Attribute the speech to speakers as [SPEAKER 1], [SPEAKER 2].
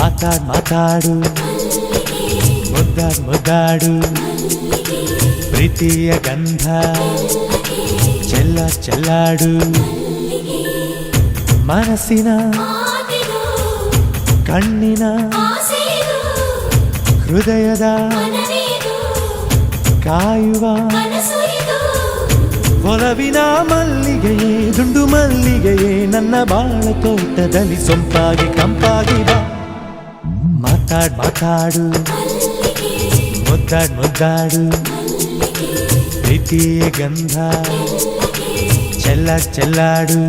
[SPEAKER 1] ಮಾತಾಡ್ ಮಾತಾಡು ಮುದ್ದಾಡ್ ಮುದ್ದಾಡು ಪ್ರೀತಿಯ ಗಂಧ ಚೆಲ್ಲ ಚೆಲ್ಲಾಡು ಮನಸ್ಸಿನ
[SPEAKER 2] ಆದಿರು
[SPEAKER 1] ಕಣ್ಣಿನ
[SPEAKER 2] ಆಸೆಯಿರು
[SPEAKER 1] ಹೃದಯದ
[SPEAKER 2] ಮನವಿದು
[SPEAKER 1] ಕಾಯುವ
[SPEAKER 2] ಕನಸು ಇದು
[SPEAKER 1] ಒಲವಿನ ಮಲ್ಲಿಗೆಯೇ ದುಂಡು ಮಲ್ಲಿಗೆಯೇ ನನ್ನ ಬಾಳ ತೋಟದಲ್ಲಿ ಸೊಂಪಾಗಿ ಕಂಪಾಗಿ ಬಾ మాతాడు మాతాడు ముద్దాడు ముద్దాడు. ప్రీతి గంధ. చెల్ల చెల్లాడు.